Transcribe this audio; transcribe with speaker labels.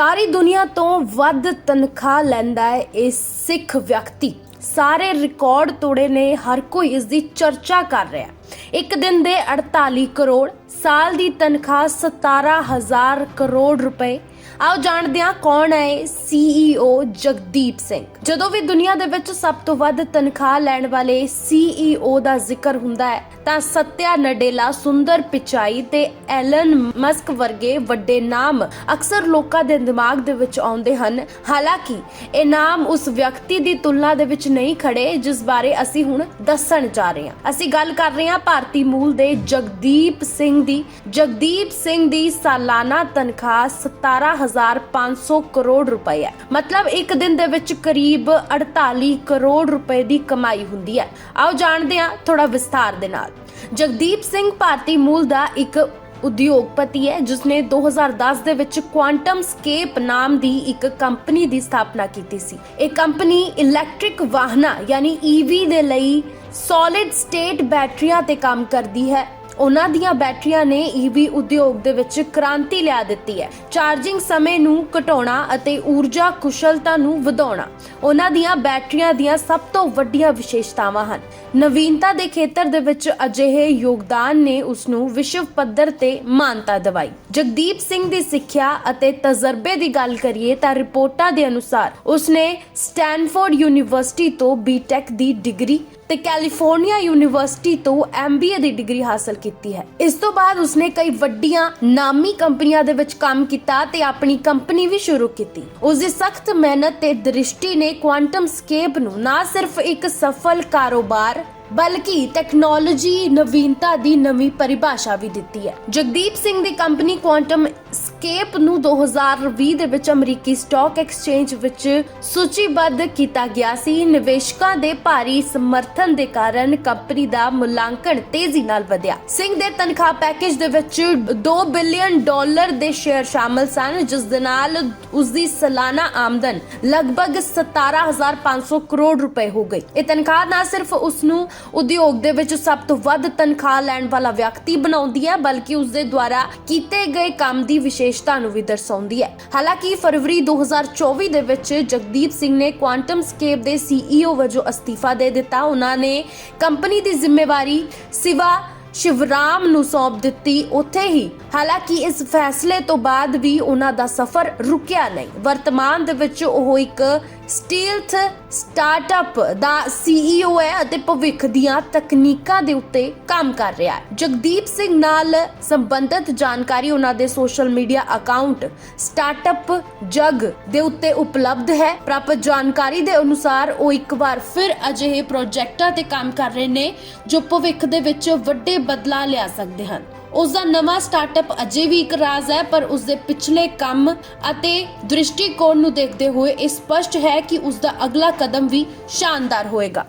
Speaker 1: ਸਾਰੀ ਦੁਨੀਆ ਤੋਂ ਵੱਧ ਤਨਖਾਹ ਲੈਂਦਾ ਹੈ ਇਹ ਸਿੱਖ ਵਿਅਕਤੀ। ਸਾਰੇ ਰਿਕਾਰਡ ਤੋੜੇ ਨੇ, ਹਰ ਕੋਈ ਇਸ ਦੀ ਚਰਚਾ ਕਰ ਰਿਹਾ ਇੱਕ ਦਿਨ ਦੇ 48 ਕਰੋੜ ਸਾਲ ਦੀ ਤਨਖਾਹ 17000 ਕਰੋੜ ਰੁਪਏ। ਆਓ ਜਾਣਦੇ ਹਾਂ ਕੌਣ ਹੈ ਸੀਈਓ ਜਗਦੀਪ ਸਿੰਘ। ਜਦੋਂ ਵੀ ਦੁਨੀਆ ਦੇ ਵਿੱਚ ਸਭ ਤੋਂ ਵੱਧ ਤਨਖਾਹ ਲੈਣ ਵਾਲੇ ਸੀਈਓ ਦਾ ਜ਼ਿਕਰ ਹੁੰਦਾ ਹੈ, ਤਾਂ ਸਤਿਆ ਨਡੇਲਾ ਸੁੰਦਰ ਪਿਚਾਈ ਤੇ ਐਲਨ ਮਸਕ ਵਰਗੇ ਵੱਡੇ ਨਾਮ ਅਕਸਰ ਲੋਕਾਂ ਦੇ ਦਿਮਾਗ ਦੇ ਵਿੱਚ ਆਉਂਦੇ ਹਨ। ਹਾਲਾਂਕਿ, ਇਹ ਨਾਮ ਉਸ ਵਿਅਕਤੀ ਦੀ ਤੁਲਨਾ ਦੇ ਵਿੱਚ ਨਹੀਂ ਖੜੇ, ਜਿਸ ਬਾਰੇ ਅਸੀਂ ਹੁਣ ਦੱਸਣ ਜਾ ਰਹੇ ਹਾਂ। ਅਸੀਂ ਗੱਲ ਕਰ ਰਹੇ ਹਾਂ ਭਾਰਤੀ ਮੂਲ ਦੇ ਜਗਦੀਪ ਸਿੰਘ ਦੀ ਜਗਦੀਪ ਸਿੰਘ ਦੀ ਸਾਲਾਨਾ ਤਨਖਾਹ 17500 ਕਰੋੜ ਰੁਪਏ ਹੈ। ਮਤਲਬ ਇੱਕ ਦਿਨ ਦੇ ਵਿੱਚ ਕਰੀਬ 48 ਕਰੋੜ ਰੁਪਏ ਦੀ ਕਮਾਈ ਹੁੰਦੀ ਹੈ। ਆਓ ਜਾਣਦੇ ਹਾਂ ਥੋੜਾ ਵਿਸਥਾਰ ਦੇ ਨਾਲ। ਜਗਦੀਪ ਸਿੰਘ ਭਾਰਤੀ ਮੂਲ ਦਾ ਇੱਕ ਉਦਯੋਗਪਤੀ ਹੈ ਜਿਸ ਨੇ 2010 ਦੇ ਵਿੱਚ ਕੁਆਂਟਮ ਸਕੇਪ ਨਾਮ ਦੀ ਇੱਕ ਕੰਪਨੀ ਦੀ ਸਥਾਪਨਾ ਕੀਤੀ ਸੀ। ਇਹ ਕੰਪਨੀ ਇਲੈਕਟ੍ਰਿਕ ਵਾਹਨਾਂ, ਯਾਨੀ ਈਵੀ ਦੇ ਲਈ ਸੋਲਿਡ ਸਟੇਟ ਬੈਟਰੀਆਂ ਤੇ ਕੰਮ ਕਰਦੀ ਹੈ। ਉਹਨਾਂ ਦੀਆਂ ਬੈਟਰੀਆਂ ਨੇ EV ਉਦਯੋਗ ਦੇ ਵਿੱਚ ਕ੍ਰਾਂਤੀ ਲਿਆ ਦਿੱਤੀ ਹੈ। ਚਾਰਜਿੰਗ ਸਮੇਂ ਨੂੰ ਘਟਾਉਣਾ ਅਤੇ ਊਰਜਾ ਕੁਸ਼ਲਤਾ ਨੂੰ ਵਧਾਉਣਾ ਉਹਨਾਂ ਦੀਆਂ ਬੈਟਰੀਆਂ ਦੀਆਂ ਸਭ ਤੋਂ ਵੱਡੀਆਂ ਵਿਸ਼ੇਸ਼ਤਾਵਾਂ ਹਨ। ਨਵੀਨਤਾ ਦੇ ਖੇਤਰ ਦੇ ਵਿੱਚ ਅਜਿਹੇ ਯੋਗਦਾਨ ਨੇ ਉਸ ਨੂੰ ਵਿਸ਼ਵ ਪੱਧਰ ਤੇ ਮਾਨਤਾ ਦਿਵਾਈ। ਜਗਦੀਪ ਸਿੰਘ ਦੀ ਸਿੱਖਿਆ ਅਤੇ ਤਜਰਬੇ ਦੀ ਗੱਲ ਕਰੀਏ ਤਾਂ ਰਿਪੋਰਟਾਂ ਦੇ ਅਨੁਸਾਰ ਉਸਨੇ ਸਟੈਨਫੋਰਡ ਯੂਨੀਵਰਸਿਟੀ ਤੋਂ ਬੀਟੈਕ ਦੀ ਡਿਗਰੀ ਤੇ ਕੈਲੀਫੋਰਨੀਆ ਯੂਨੀਵਰਸਿਟੀ ਤੋਂ ਐਮਬੀਏ ਦੀ ਡਿਗਰੀ ਹਾਸਲ ਕੀਤੀ ਹੈ। ਇਸ ਤੋਂ ਬਾਅਦ ਉਸਨੇ ਕਈ ਵੱਡੀਆਂ ਨਾਮੀ ਕੰਪਨੀਆਂ ਦੇ ਵਿੱਚ ਕੰਮ ਕੀਤਾ ਤੇ ਆਪਣੀ ਕੰਪਨੀ ਵੀ ਸ਼ੁਰੂ ਕੀਤੀ। ਉਸ ਦੀ ਸਖਤ ਮਿਹਨਤ ਤੇ ਦ੍ਰਿਸ਼ਟੀ ਨੇ ਕੁਆਂਟਮ ਸਕੇਪ ਨੂੰ ਨਾ ਸਿਰਫ ਇੱਕ ਸਫਲ ਕਾਰੋਬਾਰ, ਬਲਕਿ ਟੈਕਨੋਲੋਜੀ ਨਵੀਨਤਾ ਦੀ ਨਵੀਂ ਪਰਿਭਾਸ਼ਾ ਵੀ ਦਿੱਤੀ ਹੈ। ਜਗਦੀਪ ਸਿੰਘ ਦੀ ਕੰਪਨੀ ਕੁਆਂਟਮ ਸਕੇਪ ਨੂੰ 2020 ਦੇ ਵਿੱਚ ਅਮਰੀਕੀ ਸਟਾਕ ਐਕਸਚੇਂਜ ਵਿੱਚ ਸੂਚੀਬੱਧ ਕੀਤਾ ਗਿਆ ਸੀ। ਨਿਵੇਸ਼ਕਾਂ ਦੇ ਭਾਰੀ ਸਮਰਥਨ ਦੇ ਕਾਰਨ ਕੰਪਨੀ ਦਾ ਮੁਲਾਂਕਣ ਤੇਜ਼ੀ ਨਾਲ ਵਧਿਆ। ਸਿੰਘ ਦੇ ਤਨਖਾਹ ਪੈਕੇਜ ਦੇ ਵਿੱਚ 2 ਬਿਲੀਅਨ ਡਾਲਰ ਦੇ ਸ਼ੇਅਰ ਸ਼ਾਮਲ ਸਨ, ਜਿਸ ਦੇ ਨਾਲ ਉਸ ਦੀ ਸਾਲਾਨਾ ਆਮਦਨ ਲਗਭਗ 17500 ਕਰੋੜ ਰੁਪਏ ਹੋ ਗਈ। ਇਹ ਤਨਖਾਹ ਨਾ ਸਿਰਫ ਉਸ ਨੂੰ ਉਦਯੋਗ ਦੇ ਵਿੱਚ ਸਭ ਤੋਂ ਵੱਧ ਤਨਖਾਹ ਲੈਣ ਵਾਲਾ ਵਿਅਕਤੀ ਬਣਾਉਂਦੀ ਹੈ, ਬਲਕਿ ਉਸ ਦੇ ਦੁਆਰਾ ਕੀਤੇ ਗਏ ਕੰਮ ਦੀ ਵਿਸ਼ੇਸ਼ ਵਿਸ਼ੇਸ਼ਤਾ ਨੂੰ ਵੀ ਦਰਸਾਉਂਦੀ ਹੈ। ਹਾਲਾਂਕਿ ਫਰਵਰੀ 2024 ਦੇ ਵਿੱਚ ਜਗਦੀਪ ਸਿੰਘ ਨੇ ਕੁਆਂਟਮ ਸਕੇਪ ਦੇ ਸੀਈਓ ਵਜੋਂ ਅਸਤੀਫਾ ਦੇ ਦਿੱਤਾ। ਉਹਨਾਂ ਨੇ ਕੰਪਨੀ ਦੀ ਜ਼ਿੰਮੇਵਾਰੀ ਸਿਵਾ ਸ਼ਿਵਰਾਮ ਨੂੰ ਸੌਂਪ ਦਿੱਤੀ ਉੱਥੇ ਹੀ। ਹਾਲਾਂਕਿ ਇਸ ਫੈਸਲੇ ਤੋਂ ਬਾਅਦ ਵੀ ਉਹਨਾਂ ਦਾ ਸਫ਼ਰ ਰੁਕਿਆ ਨਹੀਂ। ਵਰਤਮਾਨ ਦੇ ਵਿੱਚ ਉਹ ਇੱਕ ਸਟੀਲਥ ਸਟਾਰਟਅਪ ਦਾ ਸੀਈਓ ਹੈ ਅਤੇ ਭਵਿੱਖ ਦੀਆਂ ਤਕਨੀਕਾਂ ਦੇ ਉੱਤੇ ਕੰਮ ਕਰ ਰਿਹਾ ਹੈ। ਜਗਦੀਪ ਸਿੰਘ ਨਾਲ ਸੰਬੰਧਿਤ ਜਾਣਕਾਰੀ ਉਹਨਾਂ ਦੇ ਸੋਸ਼ਲ ਮੀਡੀਆ ਅਕਾਊਂਟ ਸਟਾਰਟਅਪ ਜਗ ਦੇ ਉੱਤੇ ਉਪਲਬਧ ਹੈ। ਪ੍ਰਾਪਤ ਜਾਣਕਾਰੀ ਦੇ ਅਨੁਸਾਰ ਉਹ ਇੱਕ ਵਾਰ ਫਿਰ ਅਜਿਹੇ ਪ੍ਰੋਜੈਕਟਾਂ ਤੇ ਕੰਮ ਕਰ ਰਹੇ ਨੇ ਜੋ ਭਵਿੱਖ ਦੇ ਵਿੱਚ ਵੱਡੇ ਬਦਲਾਅ ਲਿਆ ਸਕਦੇ ਹਨ। ਉਸ ਦਾ ਨਵਾਂ ਸਟਾਰਟਅਪ ਅਜੇ ਵੀ ਇੱਕ ਰਾਜ਼ ਹੈ, ਪਰ ਉਸ ਦੇ ਪਿਛਲੇ ਕੰਮ ਅਤੇ ਦ੍ਰਿਸ਼ਟੀਕੋਣ ਨੂੰ ਦੇਖਦੇ ਹੋਏ ਇਹ ਸਪਸ਼ਟ ਹੈ ਕਿ ਉਸ ਦਾ ਅਗਲਾ ਕਦਮ ਵੀ ਸ਼ਾਨਦਾਰ ਹੋਏਗਾ।